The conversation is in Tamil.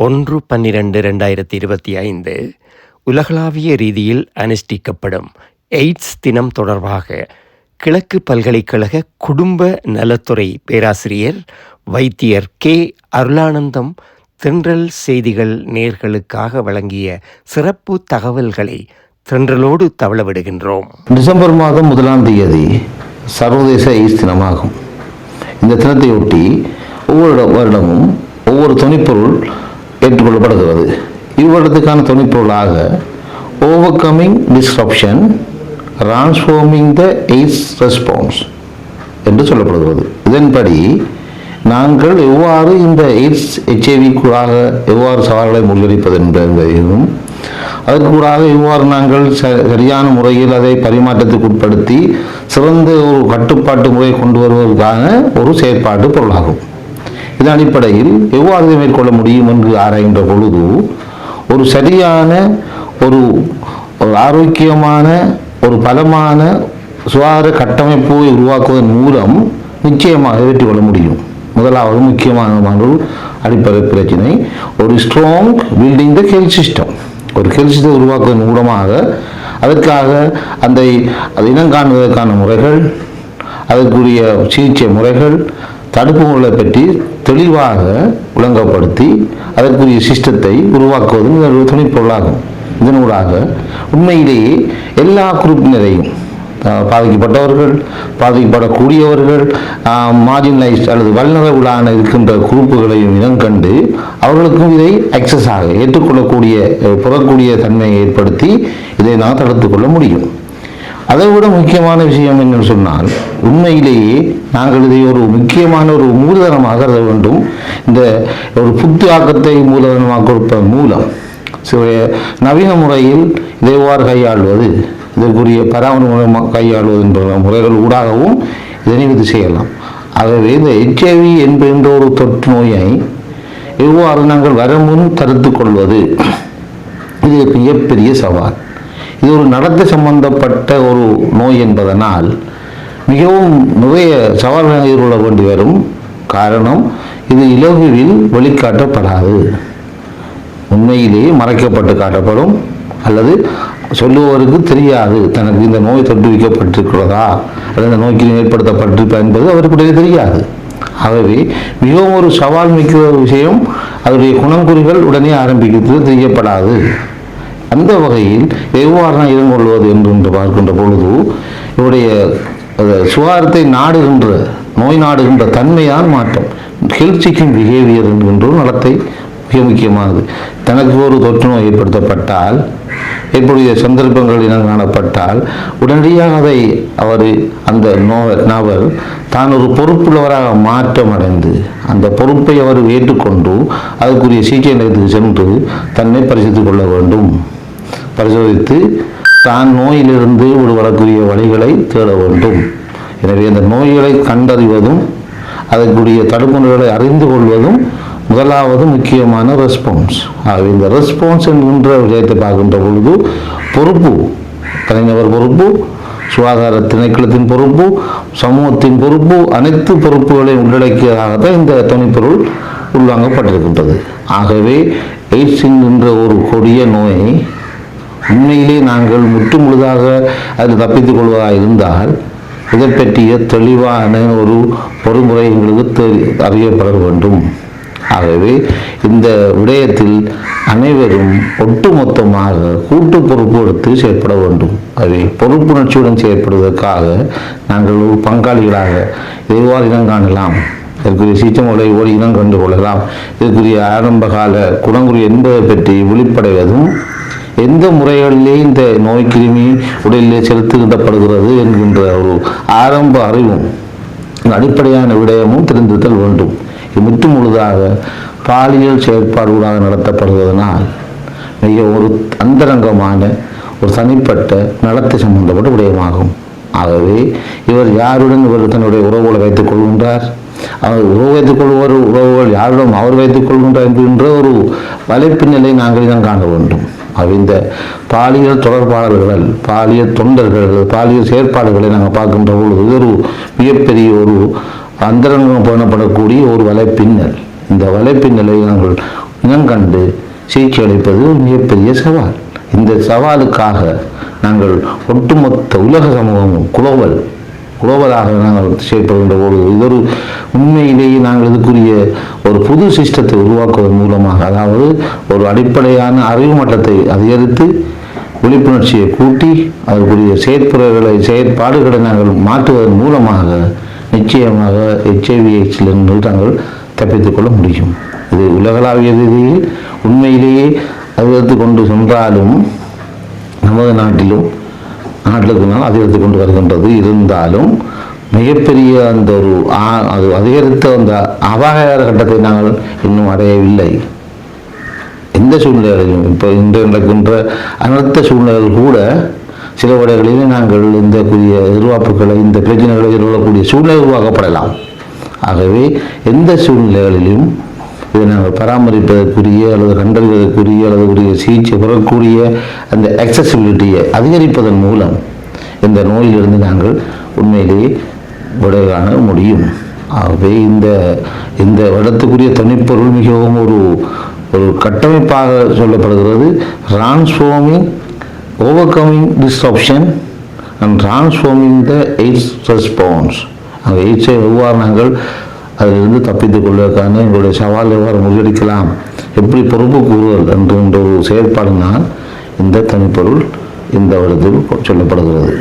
ஒன்று பன்னிரண்டு ரெண்டாயிரத்தி இருபத்தி ஐந்து உலகளாவிய ரீதியில் அனுஷ்டிக்கப்படும் எய்ட்ஸ் தினம் தொடர்பாக கிழக்கு பல்கலைக்கழக குடும்ப நலத்துறை பேராசிரியர் வைத்தியர் கே. அருளானந்தம் தென்றல் செய்திகள் நேர்களுக்காக வழங்கிய சிறப்பு தகவல்களை தென்றலோடு தவளவிடுகின்றோம். டிசம்பர் மாதம் முதலாம் தேதி சர்வதேச எய்ட்ஸ் தினமாகும். இந்த தினத்தையொட்டி ஒவ்வொரு வருடமும் ஒவ்வொரு துணைப்பொருள் ஏற்றுக்கொள்ளப்படுகிறது. இவ்வருடத்துக்கான துணைப்பொருளாக overcoming disruption transforming the AIDS response என்று சொல்லப்படுகிறது. இதன்படி நாங்கள் எவ்வாறு இந்த எய்ட்ஸ் ஹெச்ஐவிக்குள்ளாக எவ்வாறு சவால்களை முன்னெடுப்பது என்பதையும் அதற்குள்ளாக இவ்வாறு நாங்கள் ச- சரியான முறையில் அதை பரிமாற்றத்துக்கு உட்படுத்தி சிறந்த ஒரு கட்டுப்பாட்டு முறையை கொண்டு வருவதற்கான ஒரு செயற்பாட்டு பொருளாகும். இதன் அடிப்படையில் எவ்வாறு மேற்கொள்ள முடியும் என்று ஆராய்கின்ற பொழுது ஒரு சரியான ஒரு ஒரு ஆரோக்கியமான ஒரு பலமான சுகாதார கட்டமைப்பை உருவாக்குவதன் மூலம் நிச்சயமாக வெற்றி கொள்ள முடியும். முதலாவது முக்கியமான ஒரு அடிப்படை பிரச்சனை ஒரு strong building the health system ஒரு ஹெல்த் சிஸ்டம் உருவாக்குவதன் மூலமாக அதற்காக அந்த அதை இனம் காணுவதற்கான முறைகள் அதற்குரிய சிகிச்சை முறைகள் தடுப்பு முறைகளை பற்றி தெளிவாக விளங்கப்படுத்தி அதற்குரிய சிஸ்டத்தை உருவாக்குவதும் இதனுடைய துணை துணைப்பொருளாகும் இதனூடாக உண்மையிலேயே எல்லா குரூப்பினரையும் பாதிக்கப்பட்டவர்கள் பாதிக்கப்படக்கூடியவர்கள் மார்ஜினலைஸ்ட் அல்லது வல்னரபுளான இருக்கின்ற குரூப்புகளையும் இனம் கண்டு அவர்களுக்கும் இதை அக்சஸ் ஆக ஏற்றுக்கொள்ளக்கூடிய புறக்கூடிய தன்மையை ஏற்படுத்தி இதை நாம் தடுத்துக்கொள்ள முடியும். அதை விட முக்கியமான விஷயம் என்னன்னு சொன்னால் உண்மையிலேயே நாங்கள் இதை ஒரு முக்கியமான ஒரு மூலதனமாக கருத வேண்டும். இந்த ஒரு புத்து ஆக்கத்தை மூலதனமாக கொடுப்பதன் மூலம் நவீன முறையில் இதை எவ்வாறு கையாள்வது? இதற்குரிய பராமரிப்பு கையாள்வது என்ற முறைகள் ஊடாகவும் இதை நிவர்த்தி செய்யலாம். ஆகவே இந்த ஹெச்ஐவி என்கின்ற ஒரு தொற்று நோயை எவ்வாறு நாங்கள் வரமுன் தடுத்து கொள்வது? இது மிகப்பெரிய சவால். இது ஒரு நடத்தை சம்பந்தப்பட்ட ஒரு நோய் என்பதனால் மிகவும் நிறைய சவால்களை எதிர்கொள்ள வேண்டி வரும். காரணம் இது இலகுவில் வெளிக்காட்டப்படாது. உண்மையிலேயே மறைக்கப்பட்டு காட்டப்படும். அல்லது சொல்லுபவருக்கு தெரியாது தனக்கு இந்த நோய் தொற்றுவிக்கப்பட்டிருக்கிறதா அல்லது இந்த நோய்க்கு ஏற்படுத்தப்பட்டிருப்பா என்பது அவருக்குடைய தெரியாது. ஆகவே மிகவும் ஒரு சவால் மிக்க ஒரு விஷயம் அதனுடைய குணங்குறிகள் உடனே ஆரம்பிக்கிறது தெரியப்படாது. அந்த வகையில் எவ்வாறு இடம் கொள்வது என்று என்று பார்க்கின்ற பொழுது இவருடைய சுகாரத்தை நாடுகின்ற நோய் நாடுகின்ற தன்மையால் மாற்றம் ஹெல்த் பிஹேவியர் என்கின்ற நடத்தை மிக முக்கியமானது. தனக்கு ஒரு தொற்று நோய் ஏற்படுத்தப்பட்டால் ஏற்புடைய சந்தர்ப்பங்கள் இனம் காணப்பட்டால் உடனடியாக அதை அவர் அந்த நோ நபர் தான் ஒரு பொறுப்புள்ளவராக மாற்றம் அடைந்து அந்த பொறுப்பை அவர் ஏற்றுக்கொண்டு அதற்குரிய சிகிச்சை நிலையத்துக்கு சென்று தன்னை பரிசித்துக் கொள்ள வேண்டும். பரிசோதித்து தான் நோயிலிருந்து விடுபடக்கூடிய வழிகளை தேட வேண்டும். எனவே அந்த நோய்களை கண்டறிவதும் அதற்குரிய தடுப்புகளை அறிந்து கொள்வதும் முதலாவது முக்கியமான ரெஸ்பான்ஸ். ஆகவே இந்த ரெஸ்பான்ஸ் என்கின்ற விஷயத்தை பார்க்கின்ற பொழுது பொறுப்பு தனிநபர் பொறுப்பு சுகாதார திணைக்களத்தின் பொறுப்பு சமூகத்தின் பொறுப்பு அனைத்து பொறுப்புகளையும் உள்ளடக்கியதாகத்தான் இந்த துணைப்பொருள் உள்வாங்கப்பட்டிருக்கின்றது ஆகவே எய்ட்ஸ் என்கின்ற ஒரு கொடிய நோயை உண்மையிலே நாங்கள் முற்று முழுதாக அதில் தப்பித்துக் கொள்வதாக இருந்தால் இதை பற்றிய தெளிவான ஒரு பொறுமுறை எங்களுக்கு தெரி- அறியப்பட வேண்டும். ஆகவே இந்த விடயத்தில் அனைவரும் ஒட்டுமொத்தமாக கூட்டு பொறுப்பு எடுத்து செயற்பட வேண்டும். அதை பொறுப்புணர்ச்சியுடன் செயற்படுவதற்காக நாங்கள் ஒரு பங்காளிகளாக எதுவாக இனம் காணலாம்? இதற்குரிய சீச்சமுறை ஓடி இனம் கண்டு கொள்ளலாம். இதற்குரிய ஆரம்பகால குணங்குறி என்பதை பற்றி விழிப்படைவதும் எந்த முறைகளிலே இந்த நோய் கிருமி உடலிலே செலுத்துகின்றப்படுகிறது என்கின்ற ஒரு ஆரம்ப அறிவும் அடிப்படையான விடயமும் தெரிந்திருத்தல் வேண்டும். இது முற்று முழுதாக பாலியல் செயற்பாடுகளாக நடத்தப்படுவதனால் மிக ஒரு அந்தரங்கமான ஒரு தனிப்பட்ட நலத்தை சம்பந்தப்பட்ட விடயமாகும். ஆகவே இவர் யாருடன் இவர் தன்னுடைய உறவுகளை வைத்துக் கொள்கின்றார்? அவர் உறவு வைத்துக் கொள்வோர் உறவுகள் யாரிடம் அவர் வைத்துக் கொள்கின்றார் என்கின்ற ஒரு வலைப்பு நிலை நாங்கள் தான் காண வேண்டும். அவை இந்த பாலியல் தொடர்பாளர்கள் பாலியல் தொண்டர்கள் பாலியல் செயற்பாடுகளை நாங்கள் பார்க்கின்ற பொழுது இது ஒரு மிகப்பெரிய ஒரு அந்தரங்கம் பண்ணப்படக்கூடிய ஒரு வலைப்பின்னல் இந்த வலைப்பின்னலை நாங்கள் இனங்கண்டு சிகிச்சை அளிப்பது மிகப்பெரிய சவால். இந்த சவாலுக்காக நாங்கள் ஒட்டுமொத்த உலக சமூகமும் குளோபல் குளோபலாக நாங்கள் செயல்படுகின்ற போது இது ஒரு உண்மையிலேயே நாங்கள் இதுக்குரிய ஒரு புது சிஸ்டத்தை உருவாக்குவதன் மூலமாக அதாவது ஒரு அடிப்படையான அறிவு மட்டத்தை அதிகரித்து விழிப்புணர்ச்சியை கூட்டி அதற்குரிய செயற்புறைகளை செயற்பாடுகளை நாங்கள் மாற்றுவதன் மூலமாக நிச்சயமாக ஹெச்ஐவி எய்ட்ஸிலிருந்து நாங்கள் தப்பித்துக் கொள்ள முடியும். இது உலகளாவிய ரீதியில் உண்மையிலேயே அதிகரித்து கொண்டு சென்றாலும் நாட்டிலுக்கு நாள் அதிகரித்து கொண்டு வருகின்றது. இருந்தாலும் மிகப்பெரிய அந்த ஒரு அது அதிகரித்த அந்த அபாயகர கட்டத்தை நாங்கள் இன்னும் அடையவில்லை. எந்த சூழ்நிலைகளிலும் இப்போ இன்று நடக்கின்ற அனர்த்த சூழ்நிலைகள் கூட சில விடைகளிலே நாங்கள் இந்த கூடிய எதிர்பார்ப்புகளை இந்த பிரச்சனைகளை எதிர்கொள்ளக்கூடிய சூழ்நிலை உருவாக்கப்படலாம். ஆகவே எந்த சூழ்நிலைகளிலும் இதை நாங்கள் பராமரிப்பதற்குரிய அல்லது கண்டறிவதற்குரிய அல்லது சிகிச்சை பெறக்கூடிய அந்த அக்சசிபிலிட்டியை அதிகரிப்பதன் மூலம் இந்த நோயிலிருந்து நாங்கள் உண்மையிலேயே விடை காண முடியும். ஆகவே இந்த இந்த இடத்துக்குரிய தனிப்பொருள் மிகவும் ஒரு ஒரு கட்டமைப்பாக சொல்லப்படுகிறது. Transforming overcoming disruption and transforming the AIDS response அந்த எய்ட்ஸை எவ்வாறு நாங்கள் அதிலிருந்து தப்பித்துக் கொள்வதற்கான எங்களுடைய சவால் எவ்வாறு முறியடிக்கலாம்? எப்படி பொறுப்பு கூறுதல் என்ற ஒரு செயற்பாடுனால் இந்த தனிப்பொருள் இந்த இடத்தில் சொல்லப்படுகிறது